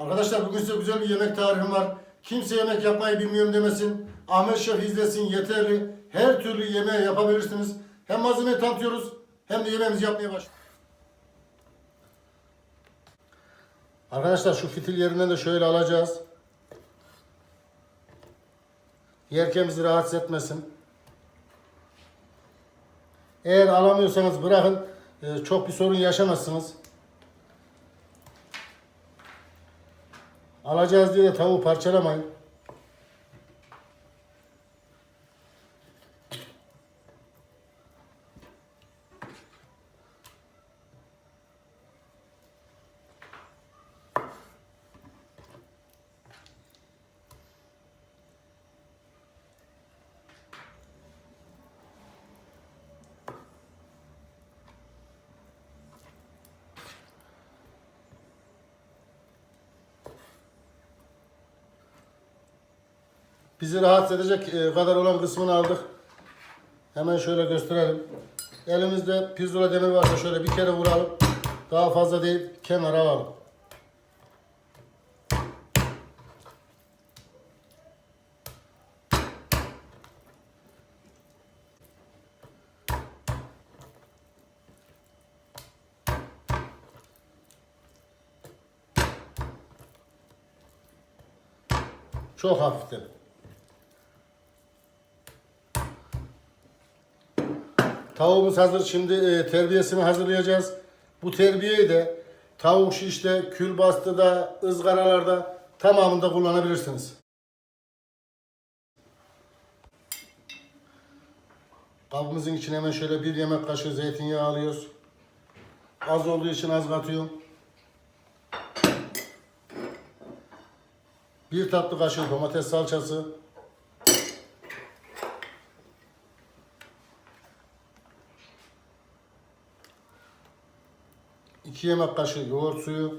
Arkadaşlar bugün size güzel bir yemek tarifim var. Kimse yemek yapmayı bilmiyorum demesin. Ahmet Şef izlesin yeterli. Her türlü yemeği yapabilirsiniz. Hem malzemeyi tanıtıyoruz hem de yemeğimizi yapmaya başlıyoruz. Arkadaşlar şu fitil yerinden de şöyle alacağız. Yerken bizi rahatsız etmesin. Eğer alamıyorsanız bırakın. Ee, Çok bir sorun yaşamazsınız. Alacağız diye de tavuğu parçalamayın. Bizi rahatsız edecek e, kadar olan kısmını aldık. Hemen şöyle gösterelim. Elimizde pirzola demir varsa şöyle bir kere vuralım. Daha fazla değil kenara alalım. Çok hafiften. Tavuğumuz hazır. Şimdi e, terbiyesini hazırlayacağız. Bu terbiyeyi de tavuk şişte, kül bastıda, ızgaralarda tamamında kullanabilirsiniz. Kabımızın içine hemen şöyle bir yemek kaşığı zeytinyağı alıyoruz. Az olduğu için az katıyorum. Bir tatlı kaşığı domates salçası. İki yemek kaşığı yoğurt suyu.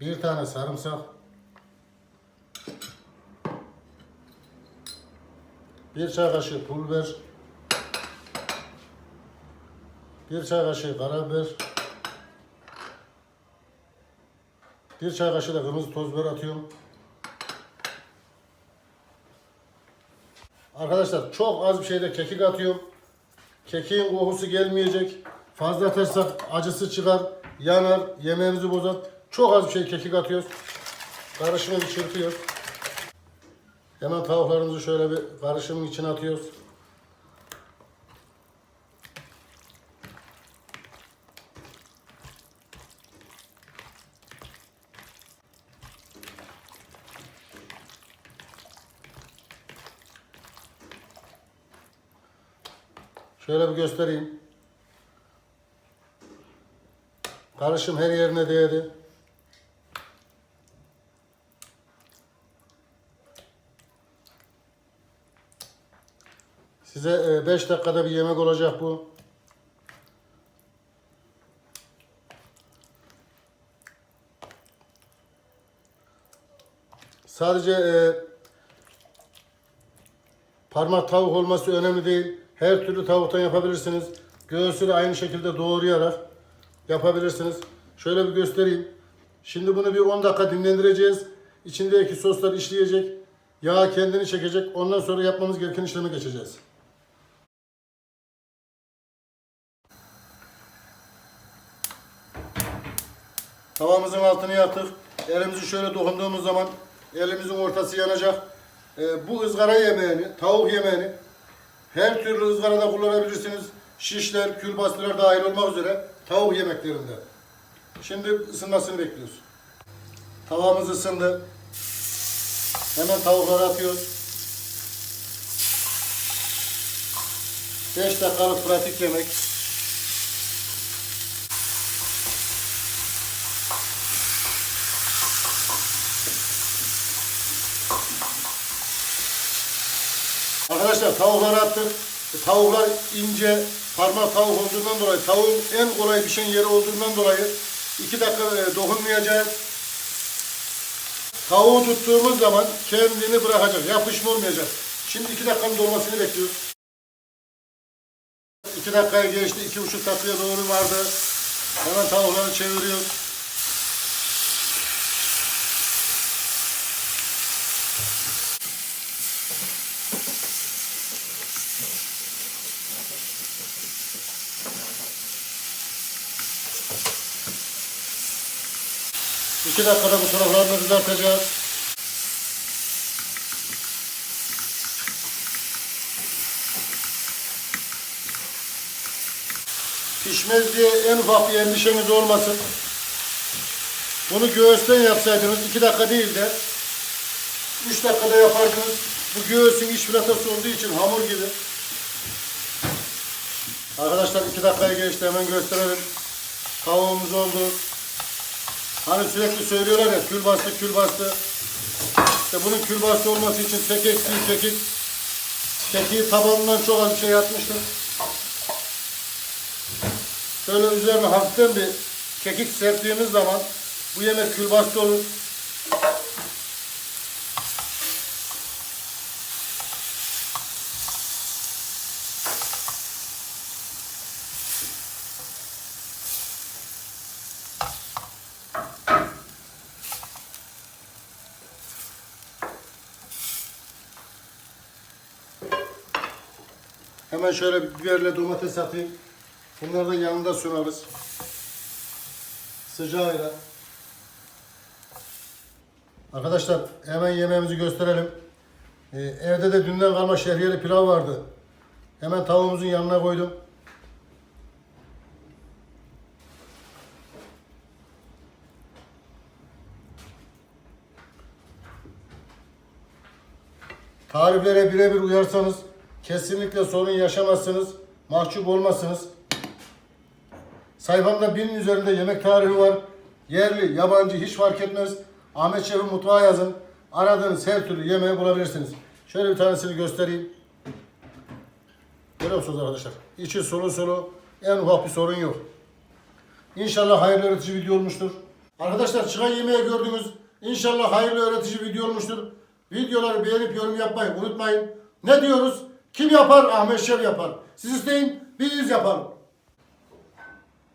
Bir tane sarımsak. Bir çay kaşığı pul biber. Bir çay kaşığı karabiber. Bir çay kaşığı da kırmızı toz biber atıyorum. Arkadaşlar çok az bir şeyde kekik atıyorum. Kekiğin kokusu gelmeyecek. Fazla atarsak acısı çıkar, yanar, yemeğimizi bozar. Çok az bir şey kekik atıyoruz. Karışımı bir çırpıyoruz. Hemen tavuklarımızı şöyle bir karışımın içine atıyoruz. Şöyle bir göstereyim. Karışım her yerine değdi. Size 5 dakikada bir yemek olacak bu. Sadece e, parmak tavuk olması önemli değil. Her türlü tavuktan yapabilirsiniz. Göğsü de aynı şekilde doğrayarak yapabilirsiniz. Şöyle bir göstereyim. Şimdi bunu bir 10 dakika dinlendireceğiz. İçindeki soslar işleyecek. Yağ kendini çekecek. Ondan sonra yapmamız gereken işleme geçeceğiz. Tavamızın altını yaktık. Elimizi şöyle dokunduğumuz zaman elimizin ortası yanacak. Ee, bu ızgara yemeğini, tavuk yemeğini her türlü ızgarada kullanabilirsiniz. Şişler, külbastılar dahil olmak üzere tavuk yemeklerinde. Şimdi ısınmasını bekliyoruz. Tavamız ısındı. Hemen tavukları atıyoruz. 5 dakikalık pratik yemek. Arkadaşlar tavukları attık. Tavuklar ince, parmak tavuk olduğundan dolayı, tavuğun en kolay pişen yeri olduğundan dolayı 2 dakika e, dokunmayacağız. Tavuğu tuttuğumuz zaman kendini bırakacak. Yapışma olmayacak. Şimdi iki dakikanın dolmasını bekliyoruz. İki dakikaya geçti. iki buçuk dakikaya doğru vardı. Hemen tavukları çeviriyoruz. İki dakikada bu taraflarını kızartacağız. Pişmez diye en ufak bir endişeniz olmasın. Bunu göğüsten yapsaydınız iki dakika değil de üç dakikada yapardınız. Bu göğsün iç filatası olduğu için hamur gibi. Arkadaşlar iki dakikaya geçti hemen gösterelim. Tavuğumuz oldu. Hani sürekli söylüyorlar ya kül bastı kül bastı. İşte bunun kül bastı olması için tek eksiği kekik. Kekiği tabanından çok az bir şey atmıştım. Şöyle üzerine hafiften bir kekik serptiğimiz zaman bu yemek kül bastı olur. Hemen şöyle biberle domates atayım. Bunları da yanında sunarız. Sıcağıyla. Arkadaşlar hemen yemeğimizi gösterelim. Ee, evde de dünden kalma şehriyeli pilav vardı. Hemen tavuğumuzun yanına koydum. Tariflere birebir uyarsanız kesinlikle sorun yaşamazsınız, mahcup olmazsınız. Sayfamda binin üzerinde yemek tarifi var. Yerli, yabancı hiç fark etmez. Ahmet Şef'in mutfağı yazın. Aradığınız her türlü yemeği bulabilirsiniz. Şöyle bir tanesini göstereyim. Görüyor musunuz arkadaşlar? İçi sulu sulu, en ufak bir sorun yok. İnşallah hayırlı öğretici video olmuştur. Arkadaşlar çıkan yemeği gördünüz. İnşallah hayırlı öğretici video olmuştur. Videoları beğenip yorum yapmayı unutmayın. Ne diyoruz? Kim yapar? Ahmet Şef yapar. Siz isteyin, biz yapalım.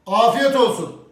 Afiyet olsun.